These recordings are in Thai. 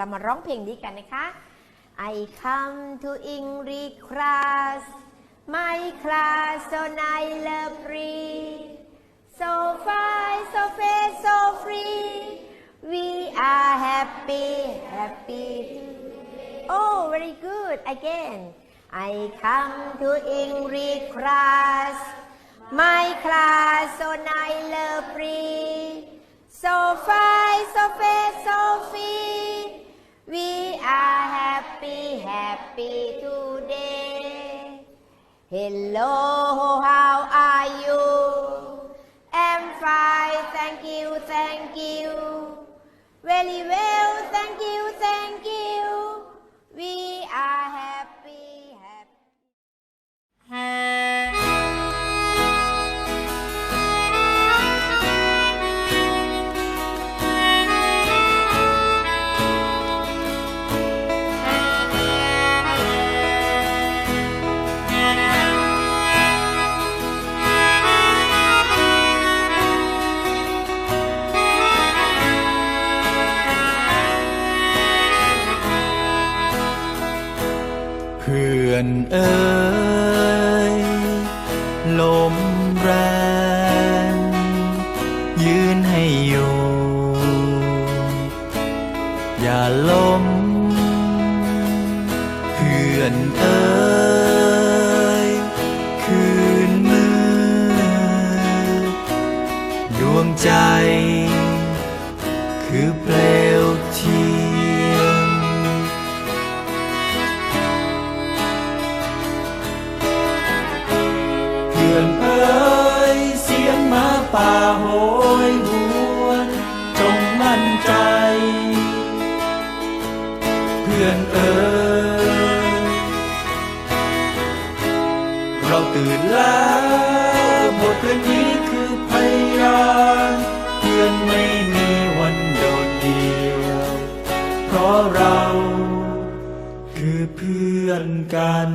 เรามาร้องเพลงนี้กันนะคะ I come to English class my class so nice lovely so fine so fair so free we are happy happy Oh, very good. Again. I come to English class. My class so nice, lovely. So fine, so fair, so free. We are happy, happy today. Hello, เพื่ ตื่นแล้วบทเพลงนี้คือพยานเพื่อนไม่มีวันโดดเดี่ยว เพราะเราคือเพื่อนกัน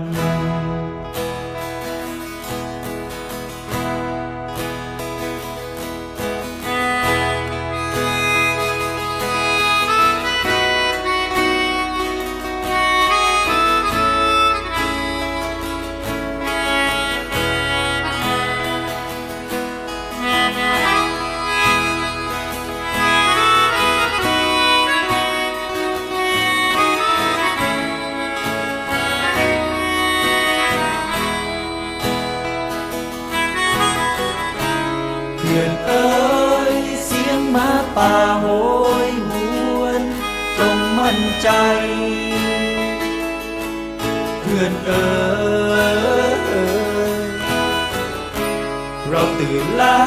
ตื่นแล้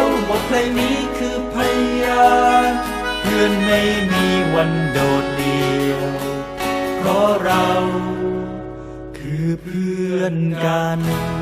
วบทเพลงนี้คือพยานเพื่อนไม่มีวันโดดเดี่ยว เพราะเราคือเพื่อนกันใน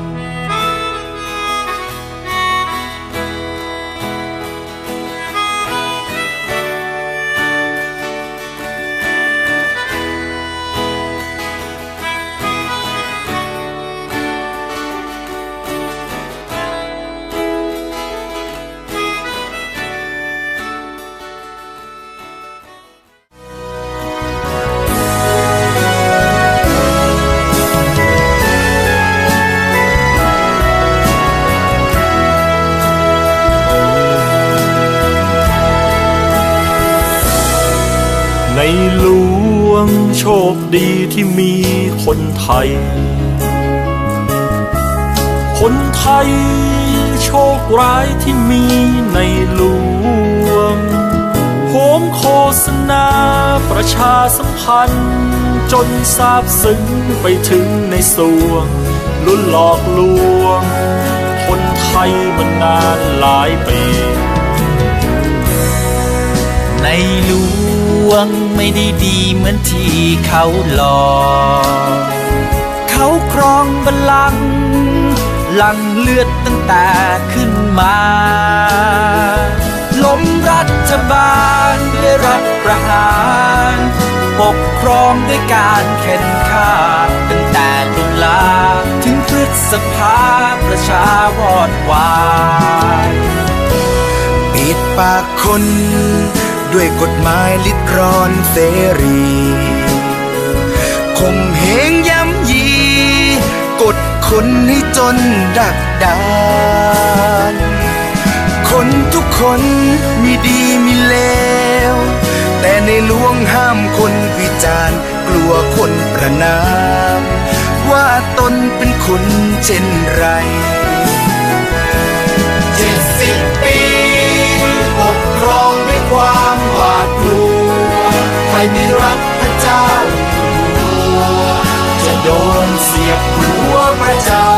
ดีที่มีคนไทย คนไทยโชคร้ายที่มีในหลวงโหมโฆษณาประชาสัมพันธ์ จนทราบซึ้งไปถึงในสวง ลุ้นหลอกลวง คนไทยมานานหลายปี ในหลวง วงไม่ได้ดีเหมือนที่เขาหลอกเขาครองบัลลังก์ลังเลือดตั้งแต่ขึ้นมาล้มรัฐบาลด้วยรัฐประหารปกครองด้วยการเข็นฆ่าตั้งแต่ตุลาถึงพฤษภาประชาวอดวายปิดปากคน ด้วยกฎหมายลิดรอนเสรีคมเหงย้ำยี กดคนให้จนดักดานคนทุกคนมีดีมีเลว แต่ในหลวงห้ามคนวิจารณ์ กลัวคนประนาม ว่าตนเป็นคนเช่นไรเจ็ดสิบปี ไม่รักพระเจ้าจะโดนเสียบหัวประเจ้า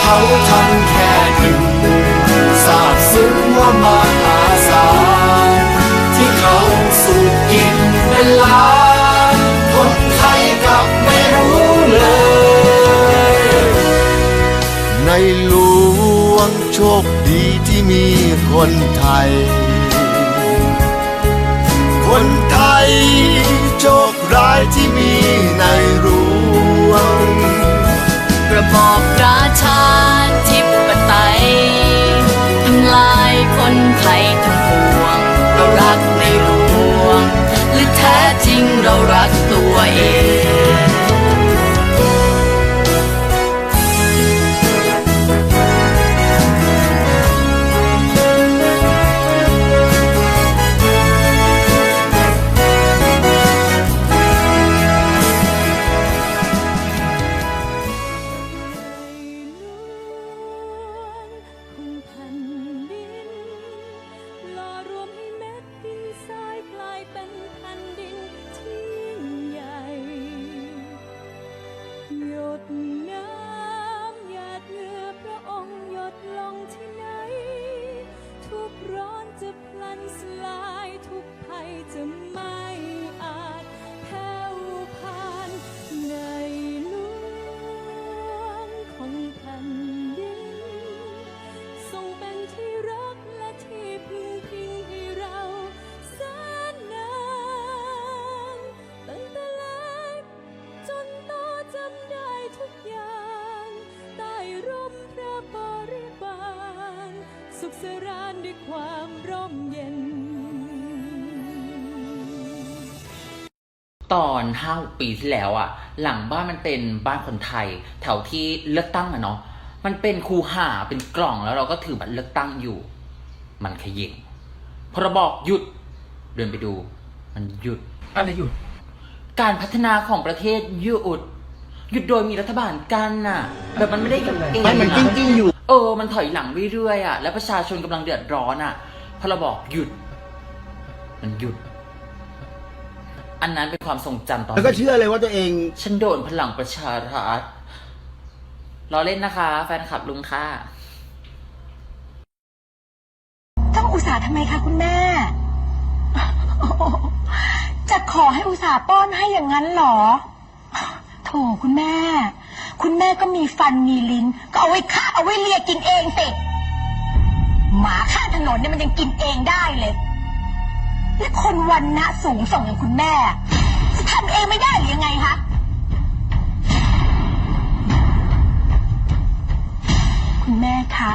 เขาทำแค่หนึ่งสาบซึ้งว่ามหาศาลที่เขาสูบกินเป็นล้านคนไทยกลับไม่รู้เลย ในหลวงโชคดีที่มีคนไทย คนไทย โชคร้ายที่มีในหลวงระบอบราชา ตอนห้าปีที่แล้วอะหลังบ้านมันเป็นบ้านคนไทย แถวที่เลือกตั้งอะเนาะมันเป็นคูหาเป็นกล่องแล้วเราก็ถือบัตรเลือกตั้งอยู่ มันขยิงพอเราบอกหยุด เดินไปดู มันหยุด อะไรอยู่การพัฒนาของประเทศหยุดหยุดโดยมีรัฐบาลกันน่ะ แบบมันไม่ได้หยุดเองไม่มันจริงๆอยู่ เออ มันถอยหลังเรื่อยๆอะ แล้วประชาชนกำลังเดือดร้อนอะพอเราบอกหยุด มันหยุด อันนั้นเป็นความทรงจำตอนแล้วก็เชื่อเลยว่าตัวเองฉันโดนพลังประชารัฐรอเล่นนะคะ แฟนคลับลุงค่ะ ต้องอุตส่าห์ทำไมคะคุณแม่ จะขอให้อุตส่าห์ป้อนให้อย่างนั้นเหรอ โถคุณแม่ คุณแม่ก็มีฟันมีลิ้น ก็เอาไว้ฆ่าเอาไว้เลียกินเองสิ หมาข้างถนนเนี่ยมันยังกินเองได้เลย และคนวันณะสูงส่งอย่างคุณแม่ จะทำเองไม่ได้หรือยังไงคะคุณแม่คะ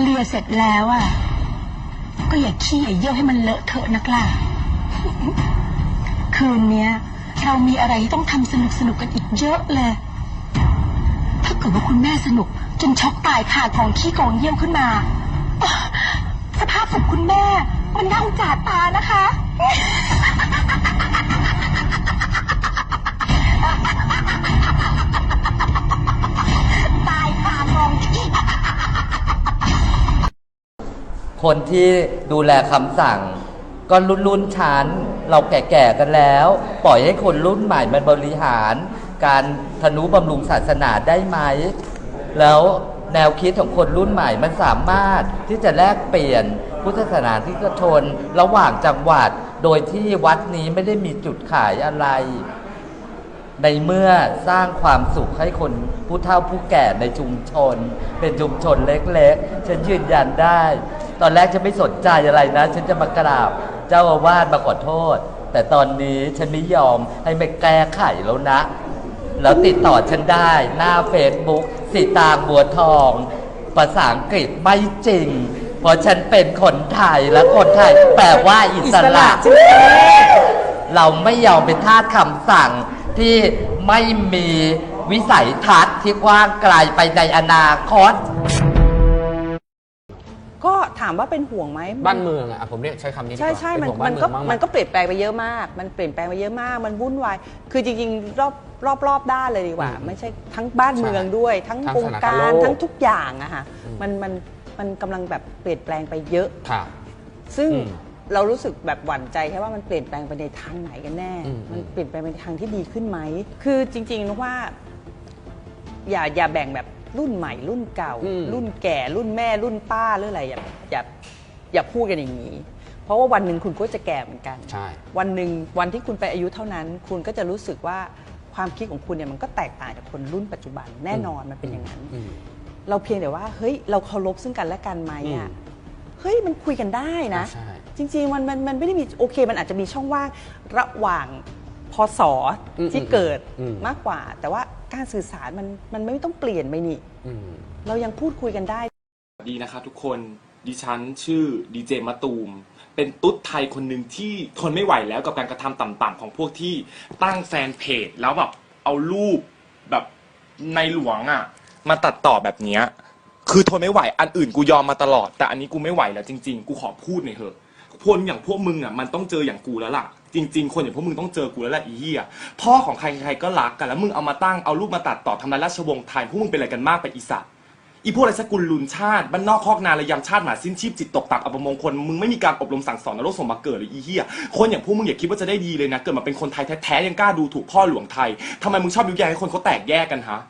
เลียเสร็จแล้วอะ ก็อย่าขี้อย่าเยี่ยวให้มันเลอะเทอะนักล่ะ คืนเนี้ย เรามีอะไรที่ต้องทำสนุกสนุกกันอีกเยอะเลย ถ้าเกิดว่าคุณแม่สนุก จนช็อกตายคากองขี้กองเยี่ยวขึ้นมา สภาพศพคุณแม่ มันน่าอุจจาตานะคะ ตายคากองขี้คนที่ดูแลคำสั่ง ก็รุ่นรุ่นชั้น เราแก่ๆกันแล้ว ปล่อยให้คนรุ่นใหม่มันบริหาร การธนุบำรุงศาสนาได้ไหม แล้วแนวคิดของคนรุ่นใหม่มันสามารถที่จะแลกเปลี่ยน พุทธศาสนาที่กชนระหว่างจังหวัด โดยที่วัดนี้ไม่ได้มีจุดขายอะไร ในเมื่อสร้างความสุขให้คนผู้เฒ่าผู้แก่ในชุมชน เป็นชุมชนเล็กๆ ฉันยืนยันได้ ตอนแรกฉันไม่สนใจอะไรนะ ฉันจะมากราบ เจ้าอาวาสมาขอโทษ แต่ตอนนี้ฉันไม่ยอมให้ไม่แก้ไขแล้วนะ แล้วติดต่อฉันได้หน้าเฟซบุ๊กสีตางบัวทองภาษาอังกฤษไม่จริง เพราะฉันเป็นคนไทยและคนไทยแปลว่าอิสระ เราไม่ยอมเป็นทาสคำสั่งที่ไม่มีวิสัยทัศน์ที่กว้างไกลไปในอนาคต ก็ถามว่าเป็นห่วงไหมบ้านเมืองอะผมเรียกใช้คำนี้ดีกใช่ว่าใช่เป็มันห่วงบ้ามันเมืก็องบ้างไหมันก็เปลี่ยนแปลงไปเยอะมาก มันเปลี่ยนแปลงไปเยอะมาก มันวุ่นวาย คือจริงๆรอบรอบรอบด้านเลยดีกว่า ไม่ใช่ทั้งบ้านเมืองด้วย ทั้งทั้งวงสถานกาการรณ์โลกทั้งทุกอย่างอะค่ะอืมมันมัน มันกำลังแบบเปลี่ยนแปลงไปเยอะ ครับ ซึ่งอืมเรารู้สึกแบบหวั่นใจแค่ว่ามันเปลี่ยนแปลงไปในทางไหนกันแน่ อืมมันเปลี่ยนแปลงไปในทางที่ดีขึ้นไหม คือจริงๆนึกว่า อย่าอย่าแบ่งแบบรุ่นใหม่รุ่นเก่า อืม รุ่นแก่รุ่นแม่รุ่นป้าหรืออะไรอย่าอย่าอย่าพูดกันอย่างนี้ เพราะว่าวันหนึ่งคุณก็จะแก่เหมือนกัน ใช่ วันหนึ่งวันที่คุณไปอายุเท่านั้น คุณก็จะรู้สึกว่าความคิดของคุณเนี่ยมันก็แตกต่างจากคนรุ่นปัจจุบันแน่นอนมันเป็นอย่างนั้น อืม เราเพียงแต่ว่าเฮ้ยเราเคารพซึ่งกันและกันไหมอะอืมเฮ้ยมันคุยกันได้นะ ใช่ จริงๆมันมันมันไม่ได้มีโอเค มันอาจจะมีช่องว่างระหว่างพศอืมที่เกิดอืม มากกว่า แต่ว่าการสื่อสารมันมันไม่ต้องเปลี่ยนไปนี่ อืม เรายังพูดคุยกันได้ สวัสดีนะครับทุกคนดิฉันชื่อดีเจมะตูม เป็นตุ๊ดไทยคนหนึ่งที่ทนไม่ไหวแล้วกับการกระทำต่ำๆของพวกที่ตั้งแฟนเพจแล้วแบบเอารูปแบบในหลวงอะ่ะ มาตัดต่อแบบเนี้ยคือทนไม่ไหว อันอื่นกูยอมมาตลอด แต่อันนี้กูไม่ไหวแล้วจริง ๆ กูขอพูดหน่อยเถอะคนอย่างพวกมึงอะมันต้องเจออย่างกูแล้วล่ะ จริง ๆ คนอย่างพวกมึงต้องเจอกูแล้วแหละอีเหี้ยพ่อของใครใครก็รักกันแล้วมึงเอามาตั้งเอารูปมาตัดต่อทำลายราชวงศ์ไทยพวกมึงเป็นอะไรกันมากไปอีสัตว์อีพวกไรสกุลลุนชาติบ้านนอกคอกนาระยำชาติหมาสิ้นชีพจิตตกต่ำอัปมงคลมึงไม่มีการอบรมสั่งสอนนรกส่งมาเกิดเลยอีเหี้ยคนอย่างพวกมึงอย่าคิดว่าจะได้ดีเลยนะ เกิดมาเป็นคนไทยแท้ๆยังกล้าดูถูกพ่อหลวงไทยทำไมมึงชอบยุแยงให้คนเขาแตกแยกกันฮะ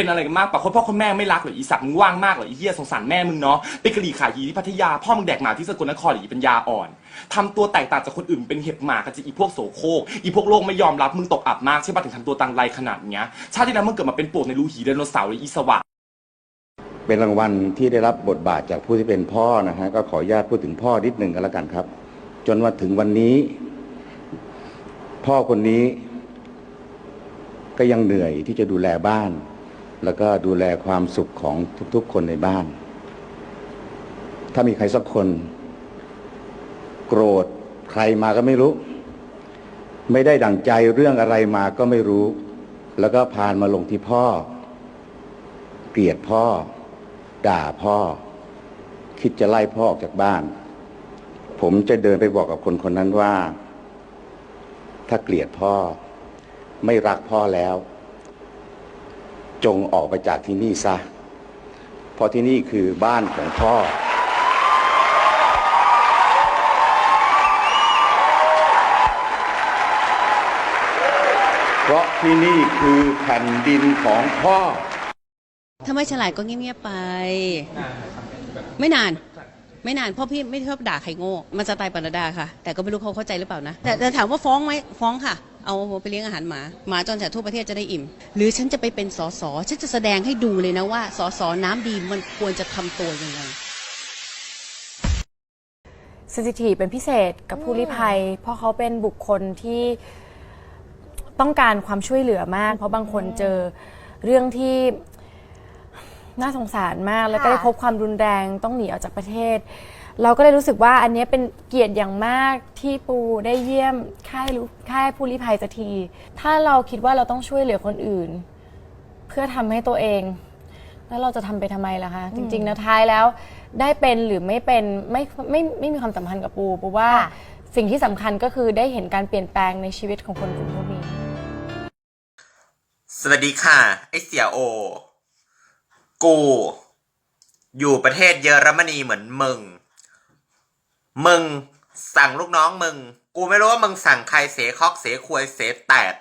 เป็นอะไรกันมากปะคนพ่อคนแม่ไม่รักเหรออีสัตว์มึงว่างมากเหรออีเหี้ยสงสารแม่มึงเนาะไปกะหรี่ขายยีที่พัทยาพ่อมึงแดกหมาที่สกลนครหรืออีเป็นยาอ่อนทำตัวแตกต่างจากคนอื่นเป็นเห็บหมากันจะอีพวกโสโครกอีพวกโลกไม่ยอมรับมึงตกอับมากใช่ปะถึงทำตัวตังไรขนาดเนี้ยชาติที่แล้วมึงเกิดมาเป็นปวกในรูหีไดโนเสาร์เลยอีสวะเป็นรางวัลที่ได้รับบทบาทจากผู้ที่เป็นพ่อนะฮะก็ขออนุญาตพูดถึงพ่อนิดหนึ่งกันแล้วกันครับ จนมาถึงวันนี้ พ่อคนนี้ก็ยังเหนื่อยที่จะดูแลบ้าน แล้วก็ดูแลความสุขของทุกๆคนในบ้าน ถ้ามีใครสักคน โกรธใครมาก็ไม่รู้ ไม่ได้ดั่งใจเรื่องอะไรมาก็ไม่รู้ แล้วก็พานมาลงที่พ่อ เกลียดพ่อ ด่าพ่อ คิดจะไล่พ่อออกจากบ้าน ผมจะเดินไปบอกกับคนคนนั้นว่า ถ้าเกลียดพ่อ ไม่รักพ่อแล้ว จงออกไปจากที่นี่ซะ เพราะที่นี่คือบ้านของพ่อ เพราะที่นี่คือแผ่นดินของพ่อ ถ้าไม่ฉลาดก็เงียบๆไป ไม่นาน ไม่นานเพราะพี่ไม่ชอบด่าใครโง่ มันสไตล์ปรดาค่ะ แต่ก็ไม่รู้เขาเข้าใจหรือเปล่านะ แต่แต่ถามว่าฟ้องไหมฟ้องค่ะ เอาไปเลี้ยงอาหารหมา หมาจรจัดทั่วประเทศจะได้อิ่ม หรือฉันจะไปเป็นสสฉันจะแสดงให้ดูเลยนะว่าสสน้ำดีมันควรจะทำตัวยังไงเซนซิทีฟเป็นพิเศษกับผู้ลี้ภัย เพราะเขาเป็นบุคคลที่ต้องการความช่วยเหลือมาก เพราะบางคนเจอเรื่องที่น่าสงสารมาก แล้วก็ได้พบความรุนแรงต้องหนีออกจากประเทศ เราก็เลยรู้สึกว่าอันเนี้ยเป็นเกียรติอย่างมากที่ปูได้เยี่ยมค่ายรู้ค่ายผู้ลี้ภัยสักที ถ้าเราคิดว่าเราต้องช่วยเหลือคนอื่น เพื่อทำให้ตัวเอง แล้วเราจะทำไปทำไมล่ะคะ จริงๆแล้วท้ายแล้ว ได้เป็นหรือไม่เป็นไม่ไม่ไม่มีความสัมพันธ์กับปูปูว่าสิ่งที่สำคัญก็คือได้เห็นการเปลี่ยนแปลงในชีวิตของคนกลุ่มพวกนี้ สวัสดีค่ะ ไอเสียโอ กู อยู่ประเทศเยอรมนีเหมือนมึง มึงสั่งลูกน้องมึง กูไม่รู้ว่ามึงสั่งใครเสคอกเสควยเสแตด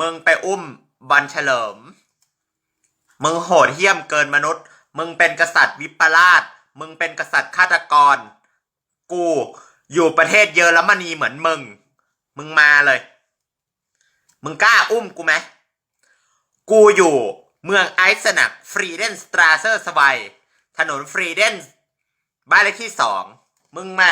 มึงไปอุ้มบันเฉลิม มึงโหดเหี้ยมเกินมนุษย์ มึงเป็นกษัตริย์วิปลาสมึงเป็นกษัตริย์ฆาตกร กูอยู่ประเทศเยอรมนีเหมือนมึง มึงมาเลย มึงกล้าอุ้มกูไหม กูอยู่เมืองไอซ์สนักฟรีเดนสตราเซอร์สไวถนนฟรีเดนบ้านเลขที่สอง มึงมา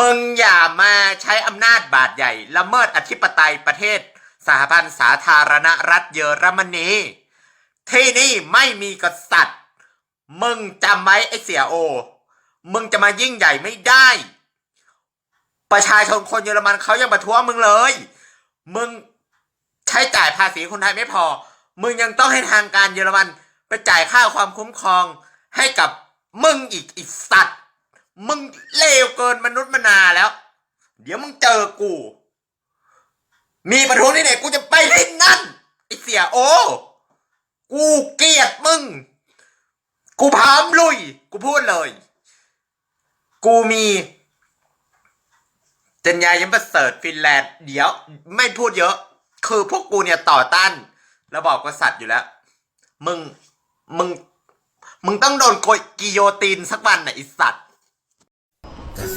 มึงอย่ามาใช้อำนาจบาดใหญ่ ละเมิดอธิปไตยประเทศ สหพันธ์สาธารณรัฐเยอรมนี ที่นี่ไม่มีกษัตริย์ มึงจำไว้ไอเสียโอ มึงจะมายิ่งใหญ่ไม่ได้ ประชาชนคนเยอรมันเขายังประท้วงมึงเลย มึงใช้จ่ายภาษีคนไทยไม่พอ มึงยังต้องให้ทางการเยอรมันไปจ่ายค่าความคุ้มครองให้กับมึงอีกอีกสัตว์ มึงเลวเกินมนุษย์มนาแล้ว เดี๋ยวมึงเจอกู มีประท้วงที่ไหนกูจะไปที่นั่นไอเสียโอ กูเกลียดมึง กูพร้อมลุย กูพูดเลย กูมีเจนยายังประเสริฐฟินแลนด์เดี๋ยว ไม่พูดเยอะ คือพวกกูเนี่ยต่อต้านระบอบกษัตริย์อยู่แล้ว มึง มึง มึงต้องโดนโกยกิโยตินสักวันน่ะไอสัตว์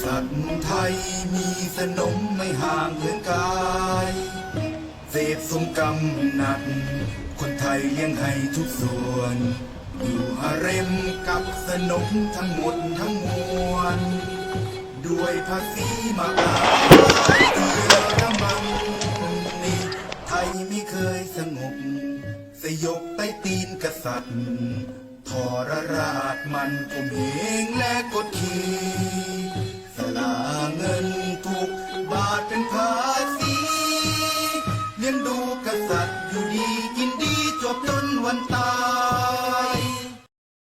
กษัตริย์ไทยมีสนมไม่ห่างเหินกายเสพสมกรรมหนัก คนไทยเลี้ยงให้ทุกส่วน อยู่หาเร็มกับสนมทั้งหมดทั้งมวล ด้วยภาษีมาอาเยอรมันนี่ไทยไม่เคยสงบ สยบใต้ตีนกษัตริย์ทรราชมันข่มเหงและกดขี่ สัตว์อยู่ดีกินดีจบจนวันตาย